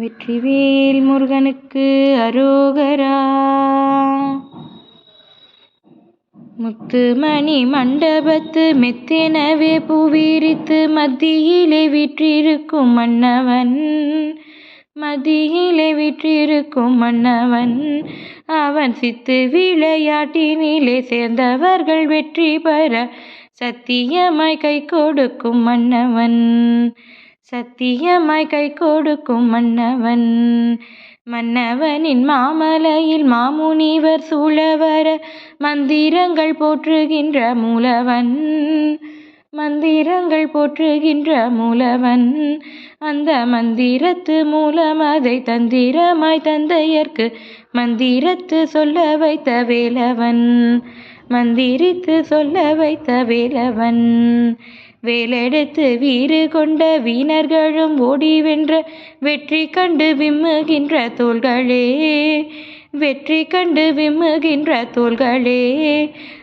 வெற்றிவேல் முருகனுக்கு அரோகரா. முத்துமணி மண்டபத்து மெத்தெனவே புவிரித்து மத்தியிலே விற்றிருக்கும் மன்னவன். மதியிலே விற்றிருக்கும் மன்னவன். அவன் சித்து விளையாட்டினிலே சேர்ந்தவர்கள் வெற்றி பெற சத்தியமாய் கை கொடுக்கும் மன்னவன். சத்தியமாய் கை கொடுக்கும் மன்னவன். மன்னவனின் மாமலையில் மாமுனிவர் சூழவர மந்திரங்கள் போற்றுகின்ற மூலவன். மந்திரங்கள் போற்றுகின்ற மூலவன். அந்த மந்திரத்து மூலம் அதை தந்திரமாய் தந்தையர்க்கு மந்திரத்து சொல்ல வைத்த வேலவன். மந்திரித்து சொல்ல வைத்த வேலவன். வேலெடுத்து வீறு கொண்ட வீணர்களும் ஓடி வென்ற வெற்றி கண்டு விம்முகின்ற தோள்களே. வெற்றி கண்டு விம்முகின்ற தோள்களே.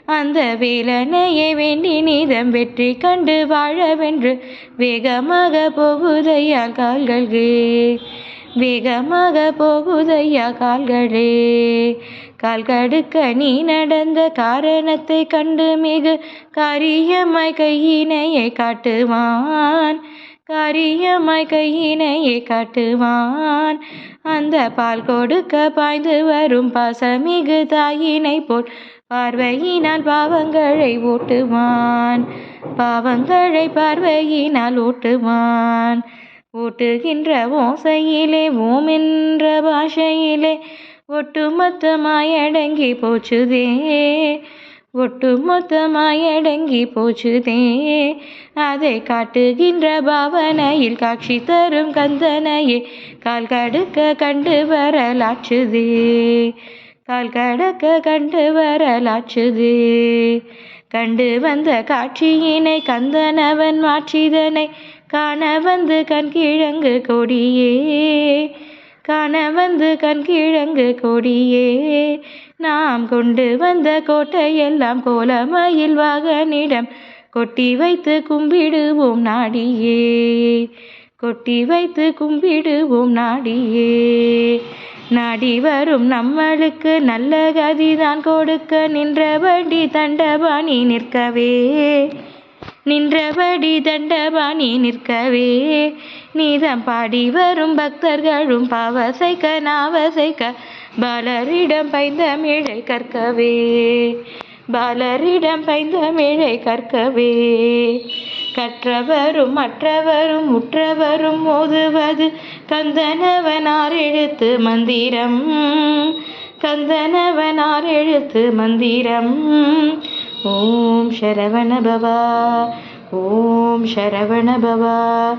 அந்த வேலனையை வேண்டி நீதம் வெற்றி கண்டு வாழவென்று வேகமாக போகுதையா கால்கள்கே வேகமாக போகுதையா கால்களே? கால்கடுக்க நீ நடந்த காரணத்தை கண்டு மிகு காரியமாய் கையினையை காட்டுவான். காரியமாய் கையினையை காட்டுவான். அந்த பால் கொடுக்க பாய்ந்து வரும் பாசமிகு தாயினை போல் பார்வையினால் பாவங்களை ஓட்டுவான். பாவங்களை பார்வையினால் ஓட்டுவான். ஓட்டுகின்ற ஓசையிலே ஓம் என்ற பாஷையிலே ஒட்டுமொத்தமாயடங்கி போச்சுதே. ஒட்டுமொத்தமாயடங்கி போச்சுதே. அதை காட்டுகின்ற பாவனையில் காட்சி தரும் கந்தனையே கால் கடுக்க கண்டு வரலாற்றுதே. கால் கடக்க கண்டு வரலாற்றுதே. கண்டு வந்த காட்சியினை கந்தனவன் மாற்றிதனை காண வந்து கண்கிழங்கு கொடியே காண வந்து கண்கிழங்கு கொடியே. நாம் கொண்டு வந்த கோட்டையெல்லாம் கோலமயில் வாகனிடம் கொட்டி வைத்து கும்பிடுவோம் நாடியே கொட்டி வைத்து கும்பிடுவோம் நாடியே. நாடி வரும் நம்மளுக்கு நல்ல கதிதான் கொடுக்க நின்றபடி தண்டபாணி நிற்கவே. நின்றபடி தண்டபாணி நிற்கவே. நீதம் பாடி வரும் பக்தர்களும் பாவசைக்க நாவசைக்க பாலரிடம் பைந்தமிழை கற்கவே. பாலரிடம் பைந்தமிழை கற்கவே. கற்றவரும் மற்றவரும் உற்றவரும் மோதுவது கந்தனவனார் எழுத்து மந்திரம். கந்தனவனார் எழுத்து மந்திரம். ஓம் சரவண பவா ஓம் சரவண பவா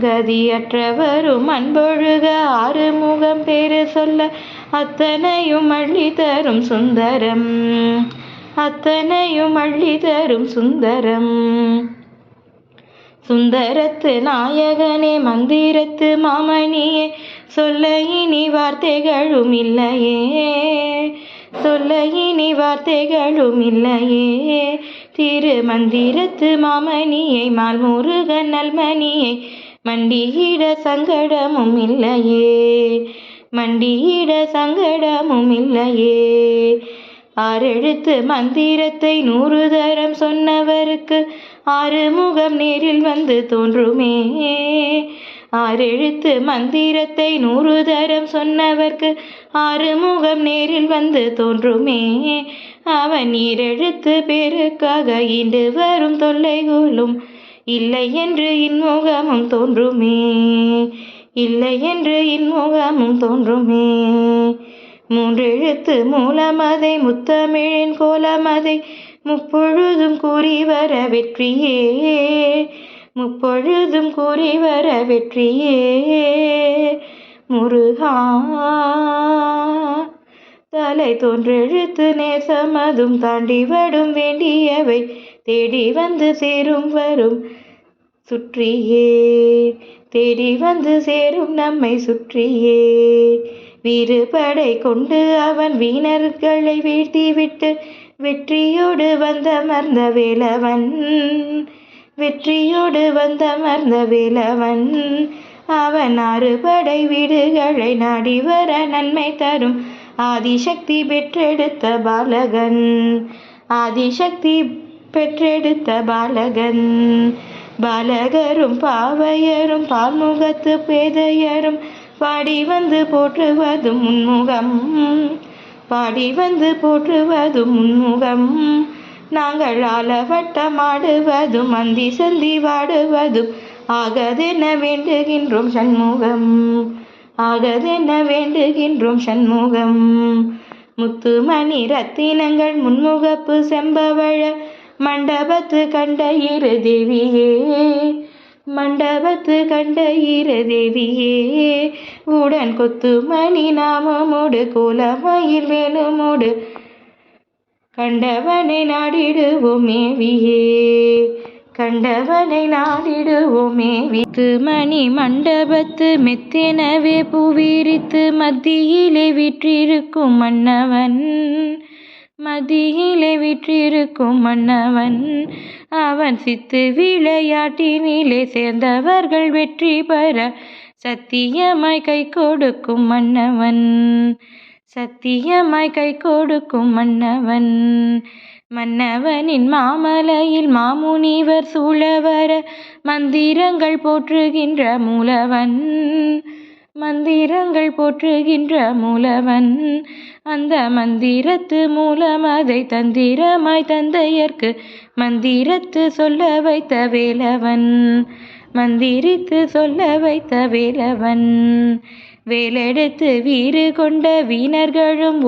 கதியற்றவரும் அன்பொழுக ஆறுமுகம் பேரு சொல்ல அத்தனையும் அள்ளி தரும் சுந்தரம். அத்தனையும் அள்ளி தரும் சுந்தரம். சுந்தரத்து நாயகனே மந்திரத்து மாமணியே சொல்ல இனி வார்த்தைகளும் இல்லையே. சொல்ல இனி வார்த்தைகளும் இல்லையே. திரு மந்திரத்து மாமணியை மால்முருகன் நல்மணியை மண்டியிட சங்கடமும் இல்லையே. மண்டியிட சங்கடமும் இல்லையே. ஆறெழுத்து மந்திரத்தை நூறு தரம் சொன்னவருக்கு ஆறு முகம் நேரில் வந்து தோன்றுமே. ஆறெழுத்து மந்திரத்தை நூறு தரம் சொன்னவர்க்கு ஆறு முகம் நேரில் வந்து தோன்றுமே. அவன் ஈரெழுத்து பேருக்காக இன்று வரும் தொல்லைகளும் இல்லை என்று இன்முகமும் தோன்றுமே. இல்லை என்று இன்முகமும் தோன்றுமே. மூன்றெழுத்து மூலமதை முத்தமிழின் கோலமதை முப்பொழுதும் கூறி வர வெற்றியே. முப்பொழுதும் கூறி வர வெற்றியே. முருகா தலை தோன்றெழுத்து நேசமதும் தாண்டி வடும் வேண்டியவை தேடி வந்து சேரும் வரும் சுற்றியே. தேடி வந்து சேரும் நம்மை சுற்றியே. வீறுபடை கொண்டு அவன் வீணர்களை வீழ்த்திவிட்டு வெற்றியோடு வந்தமர்ந்த வேலவன் வெற்றியோடு வந்தமர்ந்த வேலவன் அவன் அறுபடை வீடுகளை நாடி வர நன்மை தரும். ஆதிசக்தி பெற்றெடுத்த பாலகன் ஆதிசக்தி பெற்றெடுத்த பாலகன். பாலகரும் பாவையரும் பால்முகத்து பேதையரும் பாடி வந்து போற்றுவதும் முன்முகம் பாடி வந்து போற்றுவதும் முன்முகம் நாங்கள் ஆலவட்டமாடுவதும் அந்தி சந்தி வாடுவதும் ஆகதென வேண்டுகின்றோம் சண்முகம். ஆகதென வேண்டுகின்றோம் சண்முகம். முத்துமணி ரத்தினங்கள் முன்முகப்பு செம்பவழ மண்டபத்து கண்ட இரு தேவியே மண்டபத்து கண்ட இரு தேவியே உடன் கொத்து மணி நாமமோடு கோலமயில் வேணுமோடு கண்டவனை நாடிடுவோமே வியே. கண்டவனை நாடிடுவோமே வித்து மணி மண்டபத்து மெத்தெனவே புவிரித்து மத்தியிலே விற்றிருக்கும் மன்னவன். மதியிலே விற்றிருக்கும் மன்னவன். அவன் சித்து விளையாட்டினிலே சேர்ந்தவர்கள் வெற்றி பெற சத்தியமாய் கை கொடுக்கும் மன்னவன். சத்தியமாய் கை கொடுக்கும் மன்னவன். மன்னவனின் மாமலையில் மாமுனிவர் சூழவர மந்திரங்கள் போற்றுகின்ற மூலவன். மந்திரங்கள் போற்றுகின்ற மூலவன். அந்த மந்திரத்து மூலம் அதை தந்திரமாய் தந்தையர்க்கு மந்திரத்து சொல்ல வைத்த வேலவன். மந்திரித்து சொல்ல வைத்த வேலவன். வேலெடுத்து வீறு கொண்ட வீணர்களும்